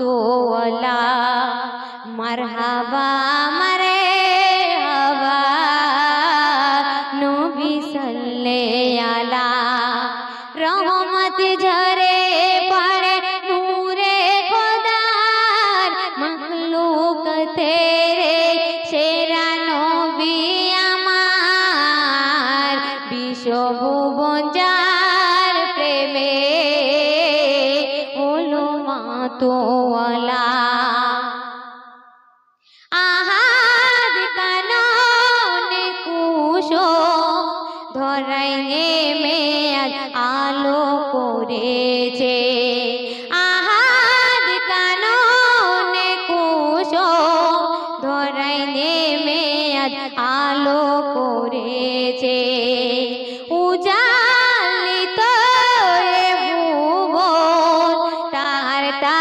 মাতোয়ালা মারহাবা মারে মাতোয়ালা আহাদ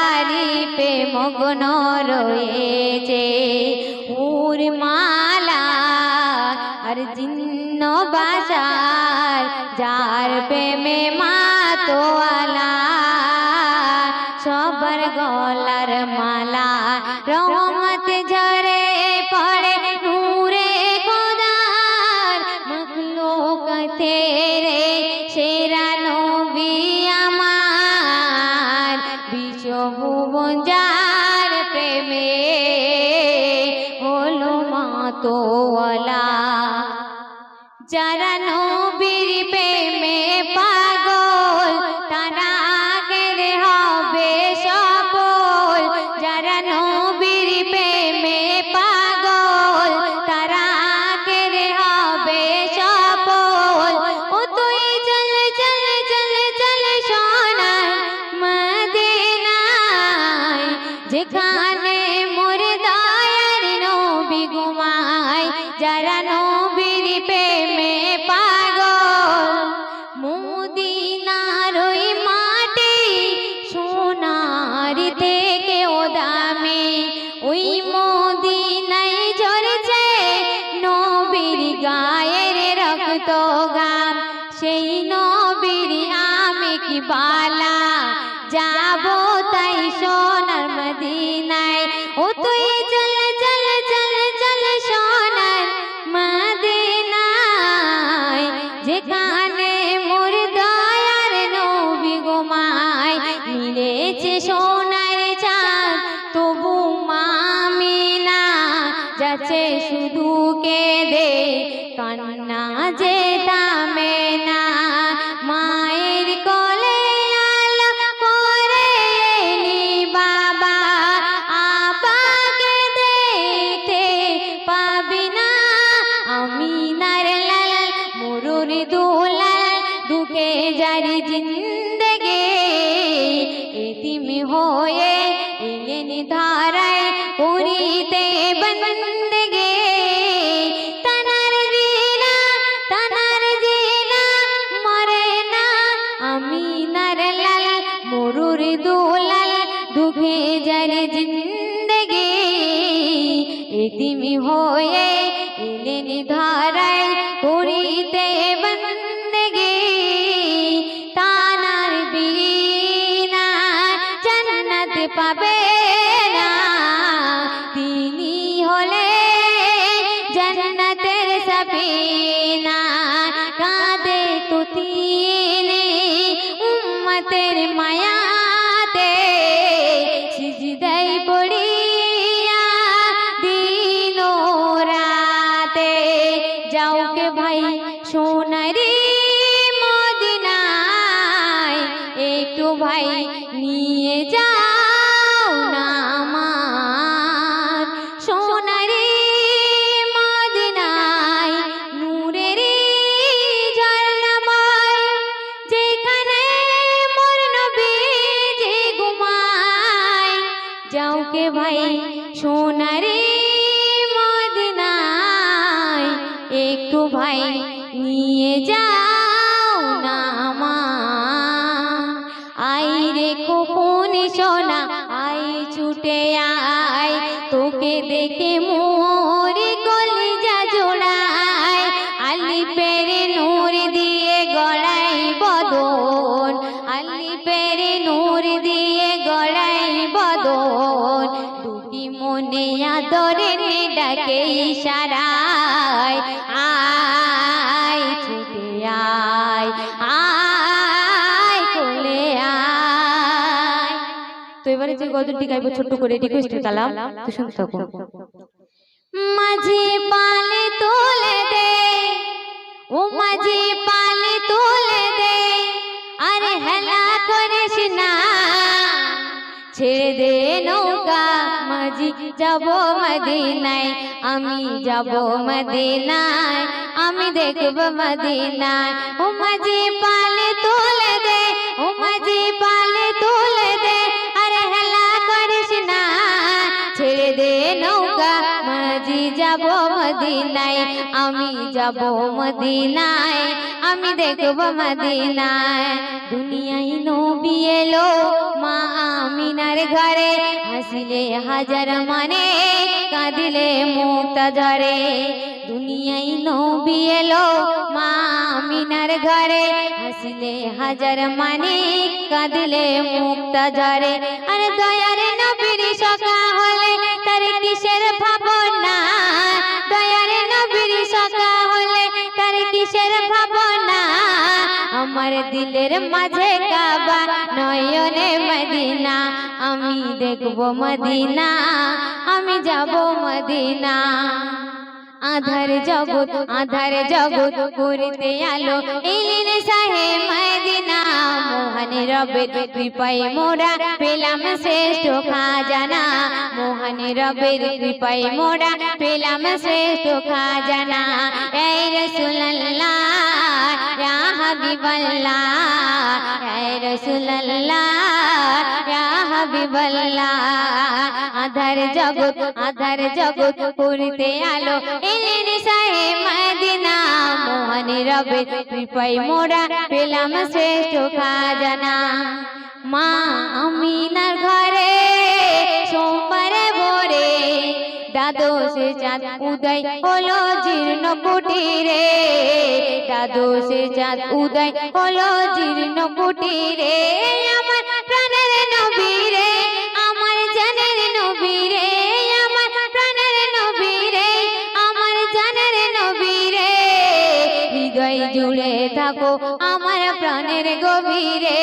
তার তারিপে মগ্ন রয়েছে, উর মালা আর জিন্ন বাজার, যার প্রেমে মাতোয়ালা। সবার গলার মালা রহমত ঝরে বিশ্বভুবন যার প্রেমে হলো মাতোয়ালা যারা যেখানে মদিনায়। ও তুই চল চল চল চল সোনার মদিনায়। যেখানে মোর দয়ার নবী গোমায় মিলেছে সোনার চাঁদ, তবু মামিনা। যাচ্ছে শুধু কে দে কান্না धाराए पूरी ते बंदगे। तनार जीना तनार जीना, मरे ना। अमी नर लाल, मोरुर दोलाल, दुभे जर ज़िंदगी। इतिमी होए इलेनी धाराए बड़ी কে ভাই, সোনারে মদিনায় একটু ভাই নিয়ে যাও না মা। আই রে কোপন সোনা আই ছুটে আয়, তোকে দেখে মোর আদরে নে ডাকে ইশারায়, আয় ছুটে আয় আয় কোলে আয়। তো এবারে যে গজলটি গাইবো, ছোট্ট করে রিকোয়েস্ট কালাম, তো শুনতে থাকো। মাঝি পালে তোলে দে, ও মাঝে পালে তোলে দে, আরে হেলা করিস না। ছেড়ে দে নৌকা, মাঝি যাব মদিনায়, আমি যাব মদিনায়, আমি দেখব মদিনায়। ও মাঝি পালে তোলে দে দে নৌকা, মাঝি যাব মদিনায়, আমি যাব মদিনায়, আমি দেখব মদিনায়। দুনিয়ায় নবী এলো মা আমিনার ঘরে, হাসিলে হাজার মানে কাঁদিলে মুক্তা ঝরে দুনিয়ায় নবী এলো মা আমিনার ঘরে, হাসিলে হাজার মানে কাঁদিলে মুক্তা ঝরে আর দয়ারে নবীর সখা দিলের মাঝে কাবা নয়নে মদিনা। আমি দেখব মদিনা আমি যাব মদিনা। আধার জগৎ আধার জগৎ করতে আলো। এলিন সাহে মদিনা মোহন রবের কৃপায় মোরা পেলাম শ্রেষ্ঠ খাজানা। মোহন রবের কৃপায় মোরা পেলাম শ্রেষ্ঠ খাজানা। এই রসুল্লাহ হাবিবাল্লাহ ইয়া রাসূলুল্লাহ ইয়া হাবিবাল্লাহ আধার জগৎ আধার জগৎ করতে আলো। এলেন সাহে মদিনা, মোহন রবে কৃপায় মোরা পেলাম শ্রেষ্ঠ খাজানা। মা আমিনার ঘরে সোমবারে ভোরে দ্বাদশে চাঁদ উদয় হলো জীর্ণ কুটিরে। দ্বাদশে চাঁদ উদয় হলো জীর্ণ কুটিরে। আমার জুড়ে থাকো আমার প্রাণের গভীরে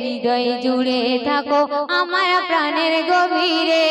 হৃদয় জুড়ে থাকো আমার প্রাণের গভীরে।